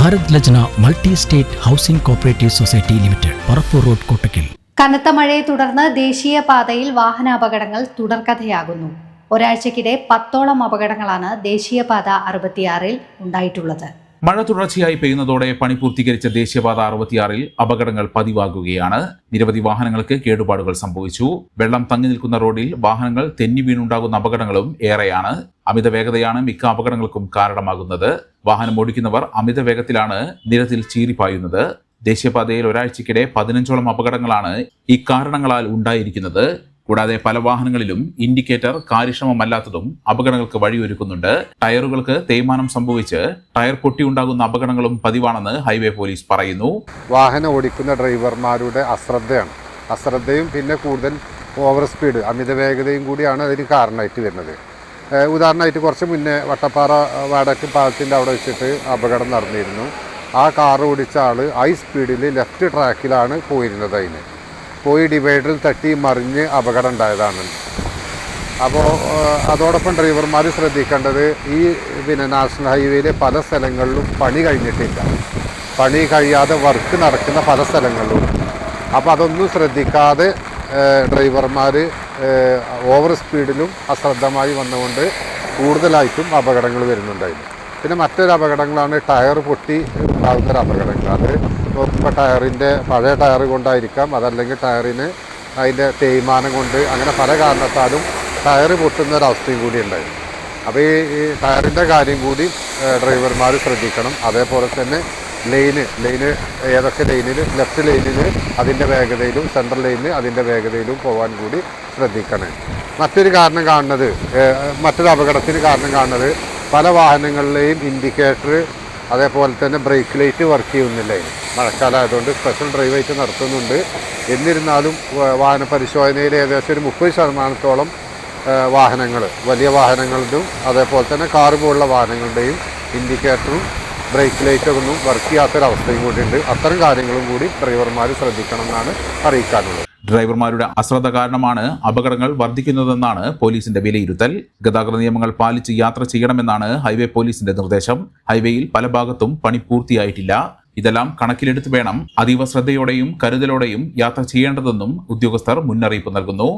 Bharat Lajna multi state housing cooperative society limited Parappur road Kottakkal. കനത്ത മഴയെ തുടർന്ന് ദേശീയപാതയിൽ വാഹനാപകടങ്ങൾ തുടർക്കഥയാകുന്നു. ഒരാഴ്ചക്കിടെ പത്തോളം അപകടങ്ങളാണ് ദേശീയപാത അറുപത്തിയാറിൽ ഉണ്ടായിട്ടുള്ളത്. മഴ തുടർച്ചയായി പെയ്യുന്നതോടെ പണി പൂർത്തീകരിച്ച ദേശീയപാത അറുപത്തിയാറിൽ അപകടങ്ങൾ പതിവാകുകയാണ്. നിരവധി വാഹനങ്ങൾക്ക് കേടുപാടുകൾ സംഭവിച്ചു. വെള്ളം തങ്ങി നിൽക്കുന്ന റോഡിൽ വാഹനങ്ങൾ തെന്നി വീണുണ്ടാകുന്ന അപകടങ്ങളും ഏറെയാണ്. അമിത വേഗതയാണ് മിക്ക അപകടങ്ങൾക്കും കാരണമാകുന്നത്. വാഹനം ഓടിക്കുന്നവർ അമിത വേഗത്തിലാണ് നിരത്തിൽ ചീറിപ്പായുന്നത്. ദേശീയപാതയിൽ ഒരാഴ്ചക്കിടെ പതിനഞ്ചോളം അപകടങ്ങളാണ് ഇക്കാരണങ്ങളാൽ ഉണ്ടായിരിക്കുന്നത്. കൂടാതെ പല വാഹനങ്ങളിലും ഇൻഡിക്കേറ്റർ കാര്യക്ഷമമല്ലാത്തതും അപകടങ്ങൾക്ക് വഴിയൊരുക്കുന്നുണ്ട്. ടയറുകൾക്ക് തേയ്മാനം സംഭവിച്ച് ടയർ പൊട്ടിയുണ്ടാകുന്ന അപകടങ്ങളും പതിവാണെന്ന് ഹൈവേ പോലീസ് പറയുന്നു. വാഹനം ഓടിക്കുന്ന ഡ്രൈവർമാരുടെ അശ്രദ്ധയാണ്. അശ്രദ്ധയും പിന്നെ കൂടുതൽ ഓവർ സ്പീഡ് അമിത വേഗതയും കൂടിയാണ് അതിന് കാരണമായിട്ട് വരുന്നത്. ഉദാഹരണമായിട്ട് കുറച്ച് മുന്നേ വട്ടപ്പാറ വാടക്ക് പാലത്തിന്റെ അവിടെ വെച്ചിട്ട് അപകടം നടന്നിരുന്നു. ആ കാർ ഓടിച്ച ആൾ ഹൈ സ്പീഡിൽ ലെഫ്റ്റ് ട്രാക്കിലാണ് പോയിരുന്നത് അതിന്. പോയി ഡിവൈഡറിൽ തട്ടി മറിഞ്ഞ് അപകടം ഉണ്ടായതാണ് അപ്പോൾ അതോടൊപ്പം ഡ്രൈവർമാർ ശ്രദ്ധിക്കേണ്ടത് ഈ പിന്നെ നാഷണൽ ഹൈവേയിലെ പല സ്ഥലങ്ങളിലും പണി കഴിഞ്ഞിട്ടില്ല. പണി കഴിയാതെ വർക്ക് നടക്കുന്ന പല സ്ഥലങ്ങളിലും. അപ്പോൾ അതൊന്നും ശ്രദ്ധിക്കാതെ ഡ്രൈവർമാർ ഓവർ സ്പീഡിലും അശ്രദ്ധമായി വന്നുകൊണ്ട് കൂടുതലായിട്ടും അപകടങ്ങൾ വരുന്നുണ്ടായിരുന്നു. പിന്നെ മറ്റൊരു അപകടങ്ങളാണ് ടയർ പൊട്ടി ഉണ്ടാകുന്നൊരു അപകടങ്ങൾ അത് ഇപ്പോൾ ടയറിന്റെ പഴയ ടയർ കൊണ്ടായിരിക്കാം അതല്ലെങ്കിൽ ടയറിന് അതിന്റെ തേയ്മാനം കൊണ്ട് അങ്ങനെ പല കാരണത്താലും ടയർ പൊട്ടുന്ന ഒരവസ്ഥയും കൂടി ഉണ്ടായിരുന്നു. അപ്പോൾ ഈ ടയറിന്റെ കാര്യം കൂടി ഡ്രൈവർമാർ ശ്രദ്ധിക്കണം. അതേപോലെ തന്നെ ലൈന് ലൈന് ഏതൊക്കെ ലൈനിൽ ലെഫ്റ്റ് ലൈനിൽ അതിന്റെ വേഗതയിലും സെൻട്രൽ ലൈനിൽ അതിന്റെ വേഗതയിലും പോകാൻ കൂടി ശ്രദ്ധിക്കണം. മറ്റൊരു കാരണം കാണുന്നത് മറ്റൊരു അപകടത്തിന് കാരണം കാണുന്നത് പല വാഹനങ്ങളിലെയും ഇൻഡിക്കേറ്റർ അതേപോലെ തന്നെ ബ്രേക്ക് ലൈറ്റ് വർക്ക് ചെയ്യുന്നില്ല? ഇതിന്. മഴക്കാലം ആയതുകൊണ്ട് സ്പെഷ്യൽ ഡ്രൈവ് ആയിട്ട് നടത്തുന്നുണ്ട്. എന്നിരുന്നാലും വാഹന പരിശോധനയിൽ ഏകദേശം ഒരു മുപ്പത് ശതമാനത്തോളം വാഹനങ്ങൾ വലിയ വാഹനങ്ങളുടെയും അതേപോലെ തന്നെ കാറ് പോലുള്ള വാഹനങ്ങളുടെയും ഇൻഡിക്കേറ്ററും ബ്രേക്ക് ലൈറ്റൊന്നും വർക്ക് ചെയ്യാത്തൊരവസ്ഥയും കൂടി ഉണ്ട് അത്തരം കാര്യങ്ങളും കൂടി ഡ്രൈവർമാർ ശ്രദ്ധിക്കണം എന്നാണ് അറിയിക്കാനുള്ളത്. ഡ്രൈവർമാരുടെ അശ്രദ്ധ കാരണമാണ് അപകടങ്ങൾ വർദ്ധിക്കുന്നതെന്നാണ് പോലീസിന്റെ വിലയിരുത്തൽ. ഗതാഗത നിയമങ്ങൾ പാലിച്ച് യാത്ര ചെയ്യണമെന്നാണ് ഹൈവേ പോലീസിന്റെ നിർദ്ദേശം. ഹൈവേയിൽ പല ഭാഗത്തും പണി പൂർത്തിയായിട്ടില്ല. ഇതെല്ലാം കണക്കിലെടുത്ത് വേണം അതീവ ശ്രദ്ധയോടെയും കരുതലോടെയും യാത്ര ചെയ്യേണ്ടതെന്നും ഉദ്യോഗസ്ഥർ മുന്നറിയിപ്പ് നൽകുന്നു.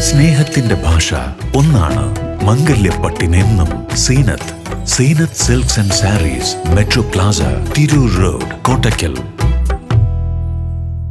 സ്നേഹത്തിന്റെ ഭാഷ ഒന്നാണ് മംഗല്യപ്പട്ടിനെന്നും Zeenath. Zeenath silks and sarees metro plaza Tirur road Kottakkal.